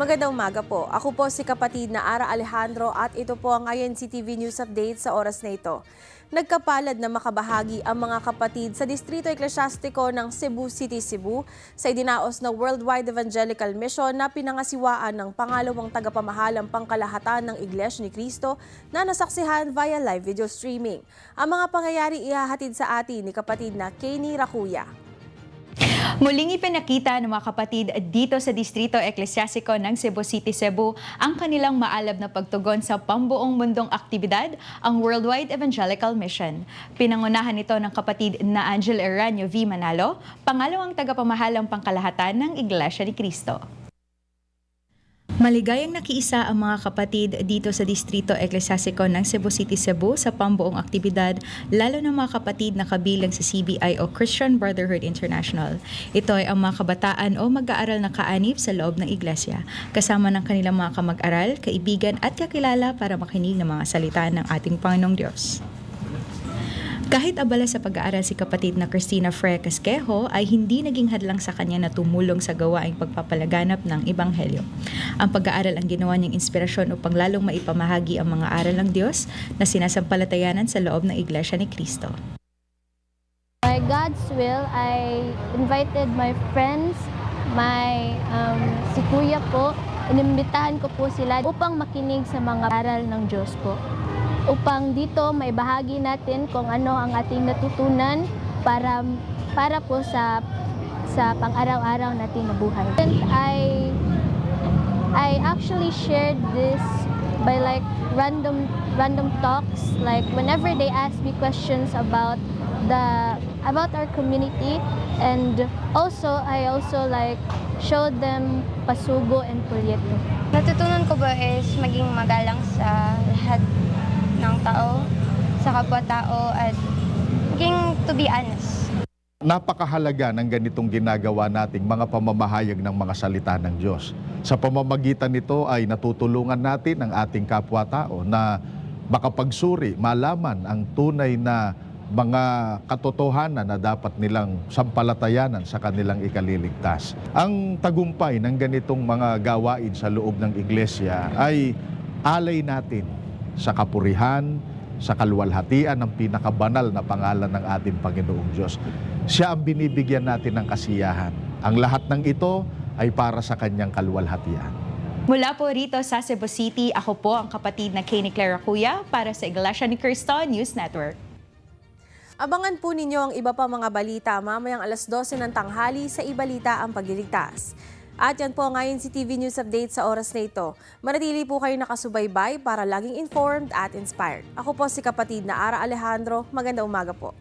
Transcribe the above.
Magandang umaga po. Ako po si kapatid na Ara Alejandro at ito po ang INCTV News Update sa oras na ito. Nagkapalad na makabahagi ang mga kapatid sa Distrito Eklesyastiko ng Cebu City, Cebu sa idinaos na Worldwide Evangelical Mission na pinangasiwaan ng pangalawang tagapamahalang pangkalahatan ng Iglesia ni Cristo na nasaksihan via live video streaming. Ang mga pangyayari ihahatid sa atin ni kapatid na Kenny Rakuya. Muling ipinakita ng mga kapatid dito sa Distrito Eklesyasiko ng Cebu City, Cebu ang kanilang maalab na pagtugon sa pambuong mundong aktibidad, ang Worldwide Evangelical Mission. Pinangunahan ito ng kapatid na Angel Eranio V. Manalo, pangalawang tagapamahalang pangkalahatan ng Iglesia ni Cristo. Maligayang nakiisa ang mga kapatid dito sa Distrito Eklesyasiko ng Cebu City, Cebu sa pambuong aktibidad, lalo na mga kapatid na kabilang sa CBI o Christian Brotherhood International. Ito ay ang mga kabataan o mag-aaral na kaanib sa loob ng iglesia, kasama ng kanilang mga kamag-aral, kaibigan at kakilala para makinig ng mga salita ng ating Panginoong Diyos. Kahit abala sa pag-aaral si kapatid na Christina Freya Casquejo ay hindi naging hadlang sa kanya na tumulong sa gawaing pagpapalaganap ng Ebanghelyo. Ang pag-aaral ang ginawa niyang inspirasyon upang lalong maipamahagi ang mga aral ng Diyos na sinasampalatayanan sa loob ng Iglesia ni Cristo. By God's will, I invited my friends, my um, si Kuya po, inimbitahan ko po sila upang makinig sa mga aral ng Diyos po. Upang dito may bahagi natin kung ano ang ating natutunan para para po sa sa pang-araw-araw nating na buhay. And I I actually shared this by like random random talks like whenever they ask me questions about the about our community and also I also like showed them pasugo and proyekto. Natutunan ko ba is maging magalang sa lahat ng tao, sa kapwa-tao, at maging to be honest. Napakahalaga ng ganitong ginagawa nating mga pamamahayag ng mga salita ng Diyos. Sa pamamagitan nito ay natutulungan natin ang ating kapwa-tao na makapagsuri, malaman ang tunay na mga katotohanan na dapat nilang sampalatayanan sa kanilang ikaliligtas. Ang tagumpay ng ganitong mga gawain sa loob ng iglesia ay alay natin sa kapurihan, sa kalwalhatian ng pinakabanal na pangalan ng ating Panginoong Diyos. Siya ang binibigyan natin ng kasiyahan. Ang lahat ng ito ay para sa kanyang kalwalhatian. Mula po rito sa Cebu City, ako po ang kapatid na Kenny Clara Kuya para sa Iglesia ni Cristo News Network. Abangan po ninyo ang iba pa mga balita mamayang alas 12 ng tanghali sa Ibalita ang Pagliligtas. At yan po ngayon si TV News Update sa oras na ito. Manatili po kayo nakasubaybay para laging informed at inspired. Ako po si kapatid na Ara Alejandro. Maganda umaga po.